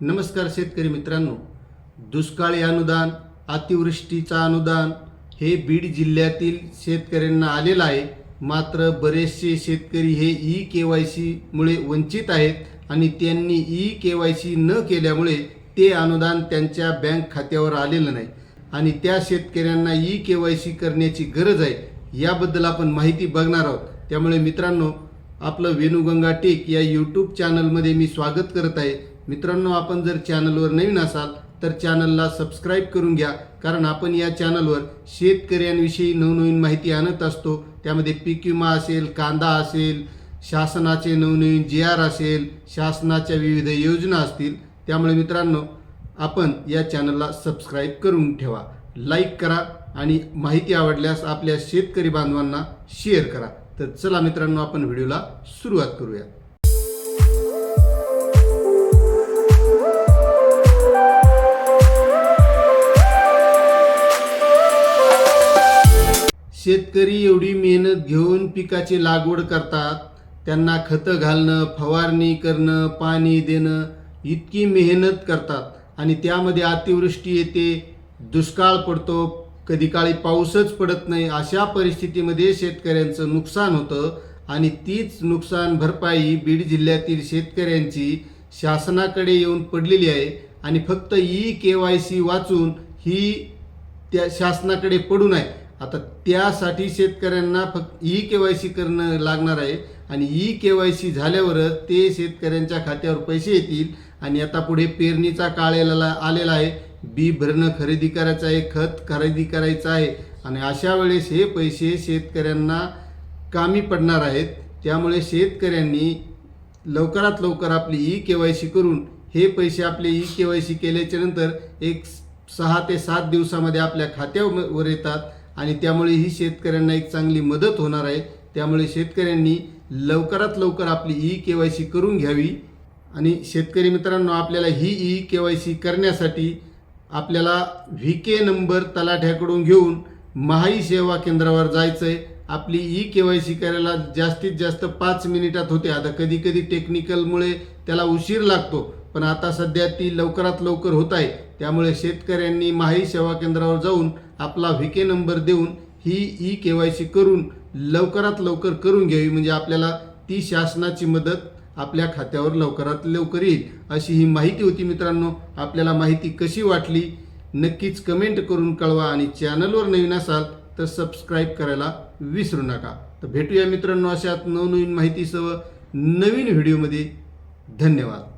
नमस्कार शेतकरी मित्रांनो. दुष्काळी अनुदान अतिवृष्टीचा अनुदान हे बीड जिल्ह्यातील शेतकऱ्यांना आलेलं आहे. मात्र बरेचसे शेतकरी हे ई के वाय सीमुळे वंचित आहेत आणि त्यांनी ई के वाय सी न केल्यामुळे ते अनुदान त्यांच्या बँक खात्यावर आलेलं नाही. आणि त्या शेतकऱ्यांना ई के वाय सी करण्याची गरज आहे याबद्दल आपण माहिती बघणार आहोत. त्यामुळे मित्रांनो आपलं वेणुगंगा टेक या यूट्यूब चॅनलमध्ये मी स्वागत करत आहे. मित्रांनो आपण जर चॅनलवर नवीन असाल तर चॅनलला सबस्क्राईब करून घ्या कारण आपण या चॅनलवर शेतकऱ्यांविषयी नवनवीन माहिती आणत असतो. त्यामध्ये पीक विमा असेल कांदा असेल शासनाचे नवनवीन जी आर असेल शासनाच्या विविध योजना असतील. त्यामुळे मित्रांनो आपण या चॅनलला सबस्क्राईब करून ठेवा. लाईक करा आणि माहिती आवडल्यास आपल्या शेतकरी बांधवांना शेअर करा. तर चला मित्रांनो आपण व्हिडिओला सुरुवात करूया. शेतकरी एवढी मेहनत घेऊन पिकाची लागवड करतात त्यांना खतं घालणं फवारणी करणं पाणी देणं इतकी मेहनत करतात. आणि त्यामध्ये अतिवृष्टी येते दुष्काळ पडतो कधी काळी पाऊसच पडत नाही अशा परिस्थितीमध्ये शेतकऱ्यांचं नुकसान होतं. आणि तीच नुकसान भरपाई बीड जिल्ह्यातील शेतकऱ्यांची शासनाकडे येऊन पडलेली आहे. आणि फक्त ई के वाय सी वाचून ही त्या शासनाकडे पडू नये. आता त्यासाठी शेतकऱ्यांना फक्त ई के वाय सी करणं लागणार आहे. आणि ई के वाय सी झाल्यावरच ते शेतकऱ्यांच्या खात्यावर पैसे येतील. आणि आता पुढे पेरणीचा काळ आलेला आहे. बी भरणं खरेदी करायचं आहे खत खरेदी करायचं आहे. आणि अशा वेळेस हे पैसे शेतकऱ्यांना कामी पडणार आहेत. त्यामुळे शेतकऱ्यांनी लवकरात लवकर आपली ई के वाय सी करून हे पैसे आपले ई के वाय सी केल्याच्यानंतर एक सहा ते सात दिवसामध्ये आपल्या खात्यावर येतात. आणि त्यामुळे ही शेतकऱ्यांना एक चांगली मदत होणार आहे. त्यामुळे शेतकऱ्यांनी लवकरात लवकर आपली ई के वाय सी करून घ्यावी. आणि शेतकरी मित्रांनो आपल्याला ही ई के वाय सी करण्यासाठी आपल्याला व्ही के नंबर तलाठ्याकडून घेऊन महाई सेवा केंद्रावर जायचं आहे आपली ई के वाय सी करायला जास्तीत जास्त पाच मिनिटात होते. आता कधी कधी टेक्निकलमुळे त्याला उशीर लागतो. पण आता सध्या ती लवकरात लवकर होत आहे. त्यामुळे शेतकऱ्यांनी माही सेवा केंद्रावर जाऊन आपला व्ही के नंबर देऊन ही ई के वाय सी करून लवकरात लवकर करून घ्यावी. म्हणजे आपल्याला ती शासनाची मदत आपल्या खात्यावर लवकरात लवकर येईल अशी ही माहिती होती मित्रांनो. आपल्याला माहिती कशी वाटली नक्कीच कमेंट करून कळवा आणि चॅनलवर नवीन असाल तर सबस्क्राईब करायला विसरू नका. तर भेटूया मित्रांनो अशात नवनवीन माहितीसह नवीन व्हिडिओमध्ये. धन्यवाद.